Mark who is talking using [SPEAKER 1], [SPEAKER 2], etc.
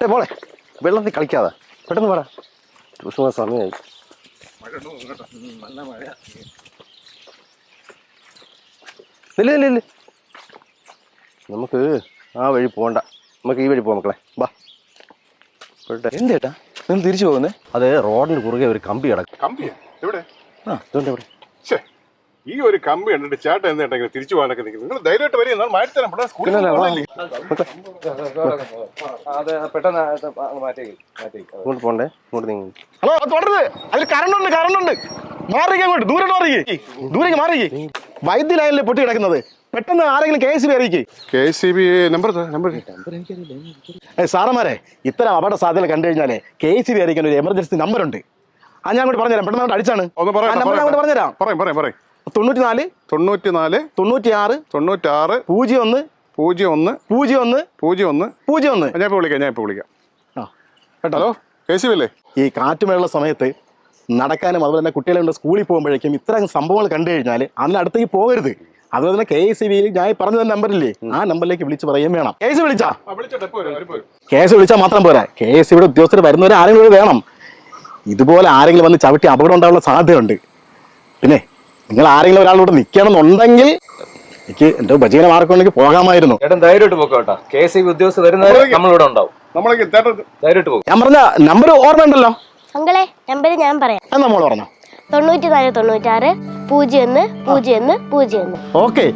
[SPEAKER 1] ഏ മോളെ വെള്ളത്തിൽ കളിക്കാതെ. പെട്ടെന്ന് പറ. ട്യൂഷൻ സമയമായി ഇല്ല ഇല്ല ഇല്ല നമുക്ക് ആ വഴി പോകണ്ട. നമുക്ക് ഈ വഴി പോകാം മക്കളെ. ബാ. പോട്ടെ.
[SPEAKER 2] എന്തേട്ടാ നിങ്ങൾ തിരിച്ചു പോകുന്നേ?
[SPEAKER 1] അതെ റോഡിന് കുറുകെ ഒരു കമ്പി കിടക്കും.
[SPEAKER 3] കമ്പിയാ? എവിടെ?
[SPEAKER 1] ആ ഇതുകൊണ്ട് എവിടെ
[SPEAKER 3] ഛേ ഈ ഒരു കമ്പി കണ്ടിട്ട് ചേട്ടൻ എന്താ തിരിച്ചു പോകാനൊക്കെ നിൽക്കുന്നത് നിങ്ങൾ ധൈര്യമായിട്ട് വരിക എന്നാൽ മാറ്റി തരാം ഇവിടെ സ്കൂളിൽ
[SPEAKER 1] ഇല്ല, ഇല്ല, വാ.
[SPEAKER 3] പോകണല്ലേ?
[SPEAKER 2] അതെ പെട്ടെന്ന്
[SPEAKER 1] ഇങ്ങോട്ട് പോണ്ടേ?
[SPEAKER 4] ഹലോ അത് തുടരുത്. അതിൽ കറണ്ട് ഉണ്ട് കറണ്ട് ഉണ്ട് മാറിക്ക് അങ്ങോട്ട്. ദൂരെ മാറിക്ക് ദൂരേക്ക് മാറിക്ക് വൈദ്യ ലൈനിൽ പൊട്ടി കിടക്കുന്നത്. പെട്ടെന്ന് ആരെങ്കിലും K S B അറിയിക്കേ.
[SPEAKER 3] K S B number number
[SPEAKER 4] സാറന്മാരെ ഇത്ര അപകട സാധ്യത കണ്ടു കഴിഞ്ഞാലേ കെ എസ് ബി അറിയിക്കാൻ ഒരു എമർജൻസി നമ്പർ ഉണ്ട്. ആ ഞാൻ അങ്ങോട്ട് പറഞ്ഞുതരാം. പെട്ടെന്ന് അങ്ങോട്ട് അടിച്ചാണ്. പറഞ്ഞുതരാം.
[SPEAKER 3] പറയും പറയും പറയാം.
[SPEAKER 4] തൊണ്ണൂറ്റി നാല്
[SPEAKER 3] തൊണ്ണൂറ്റി നാല്
[SPEAKER 4] തൊണ്ണൂറ്റി ആറ്
[SPEAKER 3] തൊണ്ണൂറ്റാറ്.
[SPEAKER 4] പൂജ്യം ഒന്ന്
[SPEAKER 3] പൂജ്യം ഒന്ന്
[SPEAKER 4] പൂജ്യം ഒന്ന്
[SPEAKER 3] പൂജ്യം ഒന്ന്
[SPEAKER 4] പൂജ്യം ഒന്ന്
[SPEAKER 3] ഞാൻ ഇപ്പോൾ വിളിക്കാം ഞാൻ ഇപ്പോൾ വിളിക്കാം.
[SPEAKER 4] ആ കേട്ടോ.
[SPEAKER 3] ഹലോ കെ സി അല്ലേ
[SPEAKER 4] ഈ കാറ്റുമഴയുള്ള സമയത്ത് നടക്കാനും അതുപോലെ തന്നെ കുട്ടികളെ കൊണ്ട് സ്കൂളിൽ പോകുമ്പോഴേക്കും ഇത്തരം സംഭവങ്ങൾ കണ്ടു കഴിഞ്ഞാൽ അതിനടുത്തേക്ക് പോകരുത്. അതുപോലെ തന്നെ കെ എസ് ബിയിൽ ഞാൻ പറഞ്ഞ നമ്പറില്ലേ ആ നമ്പറിലേക്ക് വിളിച്ച് പറയുകയും വേണം. കെ എസ് വിളിച്ചാ?
[SPEAKER 3] ആ വിളിച്ചോട്ടെ എപ്പോൾ വരും ഇപ്പോൾ
[SPEAKER 4] കെ എസ് വിളിച്ചാൽ മാത്രം പോരാ. കെ എസ് ഇവിടെ ഉദ്യോഗസ്ഥർ വരുന്നവരെ ആരെങ്കിലും വേണം. ഇതുപോലെ ആരെങ്കിലും വന്ന് ചവിട്ടി അപകടം ഉണ്ടാവാനുള്ള സാധ്യതയുണ്ട്. പിന്നെ നിങ്ങൾ ആരെങ്കിലും ഒരാളോട് നിൽക്കണമെന്നുണ്ടെങ്കിൽ എനിക്ക് എന്റെ ഉപജീവന മാർഗം ഉണ്ടെങ്കിൽ പോകാമായിരുന്നു.
[SPEAKER 2] ചേട്ടൻ ധൈര്യമായിട്ട് പോക്കോട്ടാ കെ എസ് ബി ഉദ്യോഗസ്ഥർ വരുന്നവരെ നമ്മളിവിടെ ഉണ്ടാവും.
[SPEAKER 3] നമ്മളേക്ക് ചേട്ടൻ
[SPEAKER 2] ധൈര്യമായിട്ട് പോകും
[SPEAKER 4] ഞാൻ പറഞ്ഞ നമ്പർ ഓർമ്മയുണ്ടല്ലോ?
[SPEAKER 5] അങ്കളെ നമ്പർ ഞാൻ പറയാം.
[SPEAKER 4] പറഞ്ഞോ.
[SPEAKER 5] തൊണ്ണൂറ്റി നാല് തൊണ്ണൂറ്റാറ് പൂജ്യം ഒന്ന് പൂജ്യം ഒന്ന് പൂജ്യം ഒന്ന്.
[SPEAKER 4] ഓക്കെ.